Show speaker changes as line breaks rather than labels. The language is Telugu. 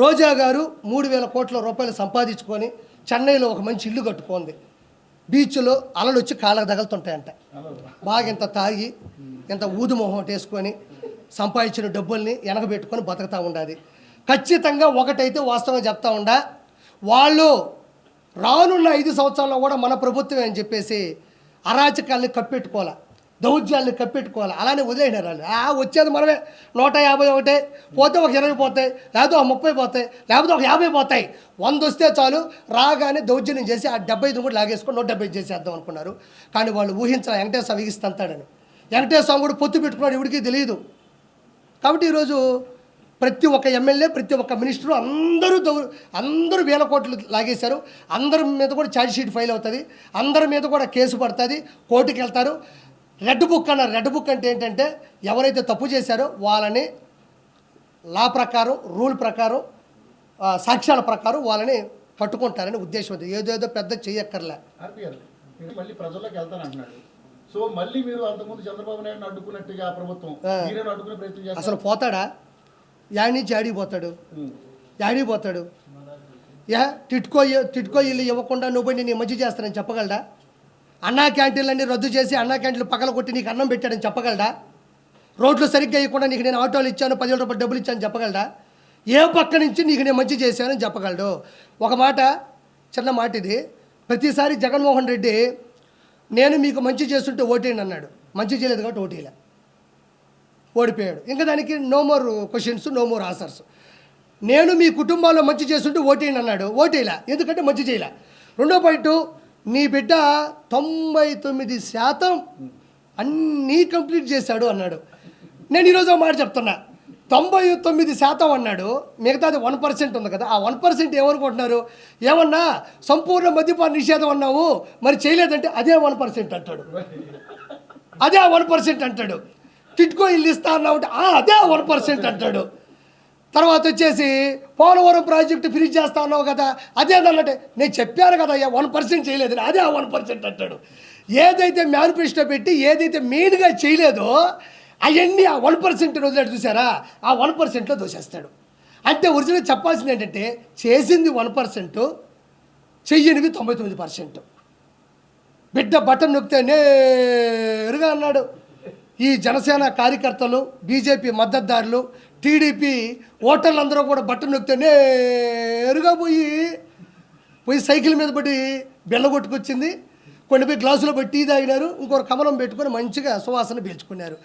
రోజా గారు మూడు వేల కోట్ల రూపాయలు సంపాదించుకొని చెన్నైలో ఒక మంచి ఇల్లు కట్టుకుంది. బీచ్లో అలలు వచ్చి కాళ్ళకు తగులుతుంటాయంట. బాగా ఇంత తాగి ఇంత ఊదుమొహం వేసుకొని సంపాదించిన డబ్బుల్ని వెనకబెట్టుకొని బతుకుతూ ఉండాలి ఖచ్చితంగా ఒకటైతే వాస్తవం చెప్తా ఉండా వాళ్ళు రానున్న ఐదు సంవత్సరాల్లో కూడా మన ప్రభుత్వం అని చెప్పేసి అరాచకాల్ని కప్పెట్టుకోవాలి? దౌర్జాల్ని కప్పెట్టుకోవాలి. అలానే వదిలేసినారు వాళ్ళు ఆ వచ్చేది మనమే. నూట యాభై ఒకటే పోతే ఒక ఇరవై పోతాయి లేకపోతే ఒక ముప్పై పోతాయి లేకపోతే ఒక యాభై పోతాయి. వంద వస్తే చాలు. రాగానే దౌర్జన్యం చేసి ఆ డెబ్బై ఐదు కూడా లాగేసుకొని నూట డెబ్బై చేసేద్దాం అనుకున్నారు. కానీ వాళ్ళు ఊహించాలి వెంకటేశ్వర విగిస్తంతాడని. వెంకటేశ్వర కూడా పొత్తు పెట్టుకున్నాడు ఇవిడికి తెలియదు. కాబట్టి ఈరోజు ప్రతి ఒక్క ఎమ్మెల్యే ప్రతి ఒక్క మినిస్టరు అందరూ దౌ అందరూ వేల కోట్లు లాగేశారు. అందరి మీద కూడా ఛార్జ్ షీట్ ఫైల్ అవుతుంది. అందరి మీద కూడా కేసు పడుతుంది. కోర్టుకు వెళ్తారు రెడ్ బుక్ అన్నారు రెడ్ బుక్ అంటే ఏంటంటే ఎవరైతే తప్పు చేశారో వాళ్ళని లా ప్రకారం రూల్ ప్రకారం సాక్ష్యాల ప్రకారం వాళ్ళని పట్టుకుంటారని ఉద్దేశం ఉంది ఏదేదో పెద్ద
మీరు మళ్ళీ ప్రజల్లోకి వెళ్తానంటున్నాడు సో మళ్ళీ మీరు అంతకుముందు చంద్రబాబు నాయుడు అడ్డుకున్నట్టుగా ప్రభుత్వం అడ్డుకునే ప్రయత్నం
అసలు పోతాడా? యాడి నుంచి యాడికి పోతాడు? యాడికి పోతాడు? యా టిట్కో టిట్కో ఇల్లు ఇవ్వకుండా నువ్వు నేను మంచి చేస్తానని చెప్పగలడా? అన్నా క్యాంటీన్లన్నీ రద్దు చేసి అన్నా క్యాంటీన్లు పక్కన కొట్టి నీకు అన్నం పెట్టాడని చెప్పగలడా? రోడ్లు సరిగ్గా ఇవ్వకుండా నీకు నేను ఆటోలు ఇచ్చాను పదివేల రూపాయలు డబ్బులు ఇచ్చాను చెప్పగలడా? ఏ పక్క నుంచి నీకు నేను మంచి చేశానని చెప్పగలడు? ఒక మాట చిన్న మాట ఇది. ప్రతిసారి జగన్మోహన్ రెడ్డి నేను మీకు మంచి చేస్తుంటే ఓటేయండి అన్నాడు. మంచి చేయలేదు కాబట్టి ఓటేయలే. ఓడిపోయాడు. ఇంకా దానికి no more questions no more answers నేను మీ కుటుంబాల్లో మంచి చేస్తుంటే ఓటేయండి అన్నాడు. ఓటేయలే. ఎందుకంటే మంచి చేయలే. రెండో పాయింట్ నీ బిడ్డ తొంభై తొమ్మిది శాతం అన్నీ కంప్లీట్ చేశాడు అన్నాడు. నేను ఈరోజు మాట చెప్తున్నా. తొంభై తొమ్మిది శాతం అన్నాడు. మిగతాది వన్ పర్సెంట్ ఉంది కదా. ఆ వన్ పర్సెంట్ ఏమనుకుంటున్నారు? ఏమన్నా సంపూర్ణ మద్యపాన నిషేధం అన్నావు? మరి చేయలేదంటే అదే వన్ పర్సెంట్ అంటాడు. అదే వన్ పర్సెంట్ అంటాడు. టిట్కో ఇల్లు ఇస్తా అన్నావు అంటే అదే వన్ పర్సెంట్ అంటాడు. తర్వాత వచ్చేసి పోలవరం ప్రాజెక్టు ఫినిష్ చేస్తా ఉన్నావు కదా అదే నేను చెప్పాను కదా అయ్యా వన్ పర్సెంట్ చేయలేదు అదే ఆ వన్ పర్సెంట్ అంటాడు. ఏదైతే మేనిఫెస్టో పెట్టి ఏదైతే మెయిన్గా చేయలేదో అవన్నీ ఆ వన్ పర్సెంట్ వదిలేడు చూసారా? ఆ వన్ పర్సెంట్లో దోసేస్తాడు. అంటే ఒరిజినల్ చెప్పాల్సింది ఏంటంటే చేసింది వన్ పర్సెంట్ చెయ్యనివి తొంభై తొమ్మిది పర్సెంట్ బిడ్డ బటన్ నొక్కితే నేరుగా అన్నాడు. ఈ జనసేన కార్యకర్తలు బీజేపీ మద్దతుదారులు టీడీపీ ఓటర్లందరూ కూడా బట్టలు నొక్కితే నేరుగా పోయి పోయి సైకిల్ మీద పడి బెల్ల కొట్టుకొచ్చింది కొన్ని పోయి గ్లాసులో పెట్టి టీ తాగినారు. ఇంకొక కమలం పెట్టుకొని మంచిగా సువాసన పీల్చుకున్నారు.